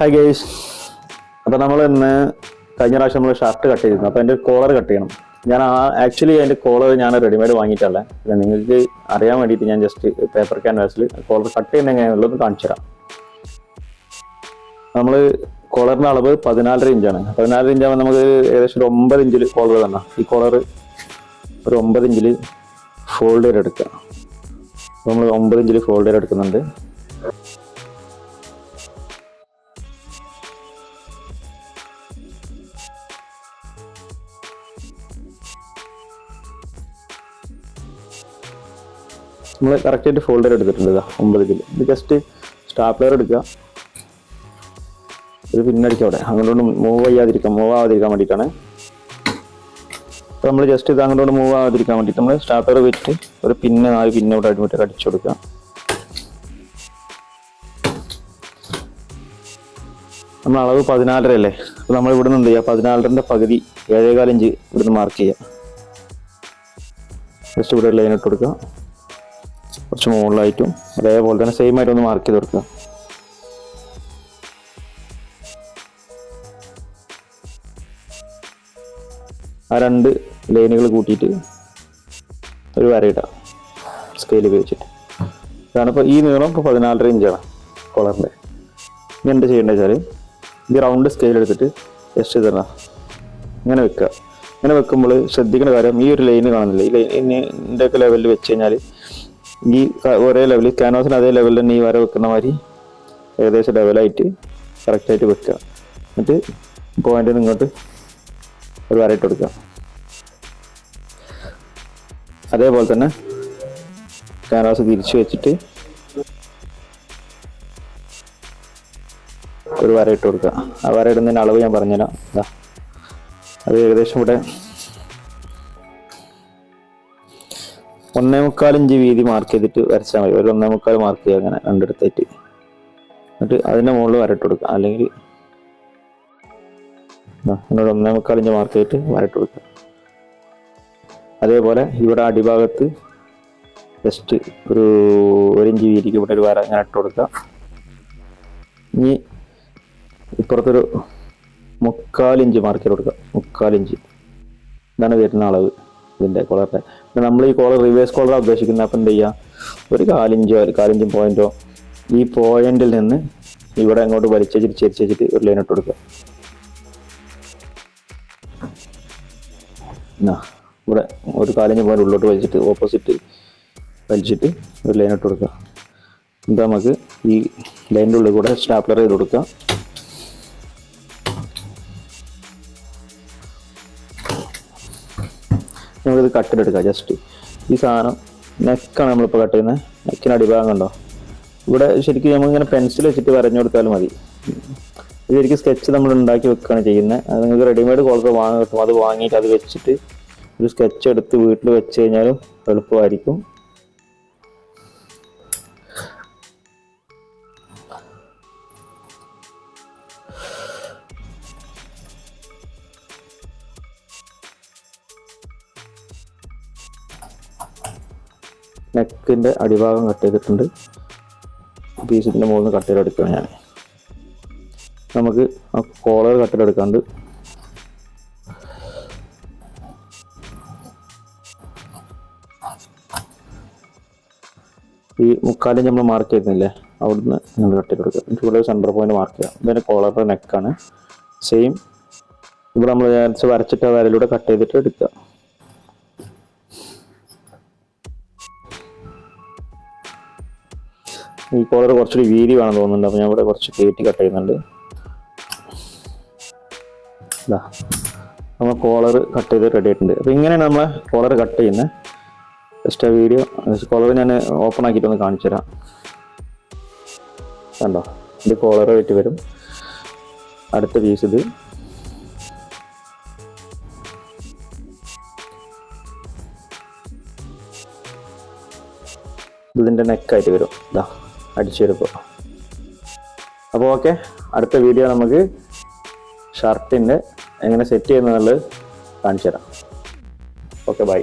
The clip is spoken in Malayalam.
ഹായ് ഗേഷ് അപ്പോൾ നമ്മൾ ഇന്ന് കഴിഞ്ഞ പ്രാവശ്യം നമ്മൾ ഷർട്ട് കട്ട് ചെയ്തിരുന്നു. അപ്പോൾ അതിന്റെ കോളർ കട്ട് ചെയ്യണം. ഞാൻ ആ ആക്ച്വലി അതിന്റെ കോളർ ഞാൻ റെഡിമെയ്ഡ് വാങ്ങിയിട്ടല്ല. പിന്നെ നിങ്ങൾക്ക് അറിയാൻ വേണ്ടിയിട്ട് ഞാൻ ജസ്റ്റ് പേപ്പർ ക്യാൻവാസിൽ കോളർ കട്ട് ചെയ്യുന്ന എങ്ങനെയാണെന്നുള്ളത് കാണിച്ചു തരാം. നമ്മൾ കോളറിന്റെ അളവ് പതിനാലര ഇഞ്ചാണ് പതിനാലര ഇഞ്ചാകുമ്പോൾ നമുക്ക് ഏകദേശം ഒരു ഒമ്പത് ഇഞ്ചിൽ കോളർ തന്നെ ഈ കോളർ ഒരു ഒമ്പത് ഇഞ്ചിൽ ഫോൾഡ് ചെയ്ത് എടുക്കുക നമ്മൾ ഒമ്പത് ഇഞ്ചിൽ ഫോൾഡ് ചെയ്ത് നമ്മൾ കറക്റ്റായിട്ട് ഫോൾഡർ എടുത്തിട്ടുണ്ട് ഇതാ ഒമ്പത് കിലോ ഇത് ജസ്റ്റ് സ്റ്റാപ്ലർ എടുക്കുക. ഇത് പിന്നടിക്കാം അവിടെ. അങ്ങോട്ട് മൂവ് ചെയ്യാതിരിക്കാം മൂവ് ആവാതിരിക്കാൻ വേണ്ടിയിട്ടാണ്. അപ്പോൾ നമ്മൾ ജസ്റ്റ് ഇത് അങ്ങോട്ട് മൂവ് ആവാതിരിക്കാൻ വേണ്ടിയിട്ട് നമ്മൾ സ്റ്റാപ്ലർ വെച്ചിട്ട് ഒരു പിന്നെ നാല് പിന്നെ ഇവിടെ അടിമിട്ട് അടിച്ചു കൊടുക്കുക. നമ്മൾ അളവ് പതിനാലര അല്ലേ? അപ്പോൾ നമ്മൾ ഇവിടെ നിന്ന് എന്ത് ചെയ്യുക? പതിനാലരന്റെ പകുതി ഏഴേകാലഞ്ച് ഇവിടുന്ന് മാർക്ക് ചെയ്യുക. ജസ്റ്റ് ഇവിടെ ലൈൻ ഇട്ട് കൊടുക്കുക. കുറച്ച് മുകളിലായിട്ടും അതേപോലെ തന്നെ സെയിം ആയിട്ട് ഒന്ന് മാർക്ക് ചെയ്ത് കൊടുക്കുക. ആ രണ്ട് ലൈനുകൾ കൂട്ടിയിട്ട് ഒരു വരയിടാം സ്കെയിൽ ഉപയോഗിച്ചിട്ട്. ഇതാണ് ഇപ്പോൾ ഈ നീളം ഇപ്പോൾ പതിനാലര ഇഞ്ചാണ് കോളറിന്റെ ഇനി എന്ത് ചെയ്യേണ്ടത് വെച്ചാൽ ഈ റൗണ്ട് സ്കെയിൽ എടുത്തിട്ട് ജസ്റ്റ് തരണം ഇങ്ങനെ വെക്കുക. ഇങ്ങനെ വെക്കുമ്പോൾ ശ്രദ്ധിക്കേണ്ട കാര്യം ഈ ഒരു ലൈന് കാണുന്നില്ല? ഈ ലൈനിന്റെ ഒക്കെ ലെവലിൽ വെച്ച് കഴിഞ്ഞാൽ ഈ ഒരേ ലെവലിൽ ക്യാൻവാസിന് അതേ ലെവലിൽ തന്നെ ഈ വര വെക്കുന്ന മാതിരി ഏകദേശം ലെവലായിട്ട് കറക്റ്റായിട്ട് വെക്കുക. എന്നിട്ട് പോയിന്റ് ഇങ്ങോട്ട് ഒരു വര ഇട്ട് കൊടുക്കുക. അതേപോലെ തന്നെ ക്യാൻവാസ് തിരിച്ചു വെച്ചിട്ട് ഒരു വര ഇട്ട് കൊടുക്കുക. ആ വര ഇടുന്നതിന് അളവ് ഞാൻ പറഞ്ഞുതരാം. അത് ഏകദേശം ഇവിടെ ഒന്നേ മുക്കാൽ ഇഞ്ച് വീതി മാർക്ക് ചെയ്തിട്ട് വരച്ചാൽ മതി. ഒരു ഒന്നേ മുക്കാൽ മാർക്ക് ചെയ്യുക അങ്ങനെ രണ്ടിടത്തായിട്ട്. എന്നിട്ട് അതിന്റെ മുകളിൽ വരട്ട് കൊടുക്കുക. അല്ലെങ്കിൽ എന്നോട് ഒന്നേ മുക്കാൽ ഇഞ്ച് മാർക്ക് ചെയ്തിട്ട് വരട്ട് കൊടുക്കുക. അതേപോലെ ഇവിടെ അടിഭാഗത്ത് ജസ്റ്റ് ഒരു ഒരു ഇഞ്ച് വീതിക്ക് ഇവിടെ ഒരു വര അങ്ങനെ ഇട്ട് കൊടുക്കുക. ഇനി ഇപ്പുറത്തൊരു മുക്കാലിഞ്ച് മാർക്ക് ചെയ്ത് കൊടുക്കുക. മുക്കാലിഞ്ച് ഇതാണ് വരുന്ന അളവ് ഇതിന്റെ കോളറിന്റെ നമ്മൾ ഈ കോളർ റിവേഴ്സ് കോളറാണ് ഉദ്ദേശിക്കുന്നത്. അപ്പം എന്ത് ചെയ്യുക ഒരു കാലിഞ്ചോ ഒരു കാലിഞ്ചും പോയിന്റോ ഈ പോയിന്റിൽ നിന്ന് ഇവിടെ അങ്ങോട്ട് വലിച്ചേച്ചിട്ട് ചെരിച്ചേച്ചിട്ട് ഒരു ലൈൻ കൊടുക്കുക. എന്നാ ഇവിടെ ഒരു കാലിഞ്ച് പോയിന്റ് ഉള്ളോട്ട് വലിച്ചിട്ട് ഓപ്പോസിറ്റ് വലിച്ചിട്ട് ഒരു ലൈൻ കൊടുക്കുക. എന്താ നമുക്ക് ഈ ലൈനിന്റെ ഉള്ളിൽ കൂടെ സ്റ്റാപ്ലർ ചെയ്ത് കൊടുക്കുക. നമുക്കിത് കട്ടിലെടുക്കാം ജസ്റ്റ് ഈ സാധനം നെക്കാണ് നമ്മളിപ്പോൾ കട്ട് ചെയ്യുന്നത്. നെക്കിന് അടിഭാഗം ഉണ്ടോ ഇവിടെ ശരിക്കും നമ്മളിങ്ങനെ പെൻസിൽ വെച്ചിട്ട് വരഞ്ഞു കൊടുത്താലും മതി. ശരിക്കും സ്കെച്ച് നമ്മൾ ഉണ്ടാക്കി വെക്കുകയാണ് ചെയ്യുന്നത്. അത് നിങ്ങൾക്ക് റെഡിമെയ്ഡ് കോളർ വാങ്ങാൻ കിട്ടും അത് വാങ്ങിയിട്ട് അത് വെച്ചിട്ട് ഒരു സ്കെച്ച് എടുത്ത് വീട്ടിൽ വെച്ച് കഴിഞ്ഞാലും എളുപ്പമായിരിക്കും. നെക്കിന്റെ അടിഭാഗം കട്ട് ചെയ്തിട്ടുണ്ട്. പീസിന്റെ മുകളിൽ കട്ട് ചെയ്തെടുക്കുകയാണ് ഞാൻ. നമുക്ക് ആ കോളർ കട്ട് ചെയ്തെടുക്കാണ്ട് ഈ മുക്കാലും നമ്മൾ മാർക്ക് ചെയ്തില്ലേ അവിടുന്ന് നമ്മൾ കട്ട് ചെയ്തെടുക്കുക ഇവിടെ സെന്റർ പോയിന്റ് മാർക്ക് ചെയ്യാം. ഇതിന്റെ കോളറിന്റെ നെക്കാണ് സെയിം ഇവിടെ നമ്മൾ വരച്ചിട്ട് വരയിലൂടെ കട്ട് ചെയ്തിട്ട് എടുക്കുക. ഈ കോളർ കുറച്ചുകൂടി വീതി വേണം തോന്നുന്നുണ്ട്. അപ്പോൾ ഞാൻ ഇവിടെ കുറച്ച് കയറ്റി കട്ട് ചെയ്യുന്നുണ്ട്. നമ്മൾ കോളർ കട്ട് ചെയ്ത് റെഡി ആയിട്ടുണ്ട്. അപ്പോൾ ഇങ്ങനെയാണ് നമ്മൾ കോളർ കട്ട് ചെയ്യുന്നത്. ജസ്റ്റ് ആ വീഡിയോ കോളർ ഞാൻ ഓപ്പൺ ആക്കിയിട്ടൊന്ന് കാണിച്ചു തരാം. കണ്ടോ? ഇത് കോളർ ആയിട്ട് വരും. അടുത്ത പീസ് ഇത്. ഇതിന്റെ നെക്കായിട്ട് വരും. ഇതാ അടിച്ചു വരുമ്പോൾ അപ്പോൾ ഓക്കെ അടുത്ത വീഡിയോ നമുക്ക് ഷർട്ടിന്റെ എങ്ങനെ സെറ്റ് ചെയ്യുന്നതെന്നുള്ളത് കാണിച്ചു തരാം ഓക്കെ ബൈ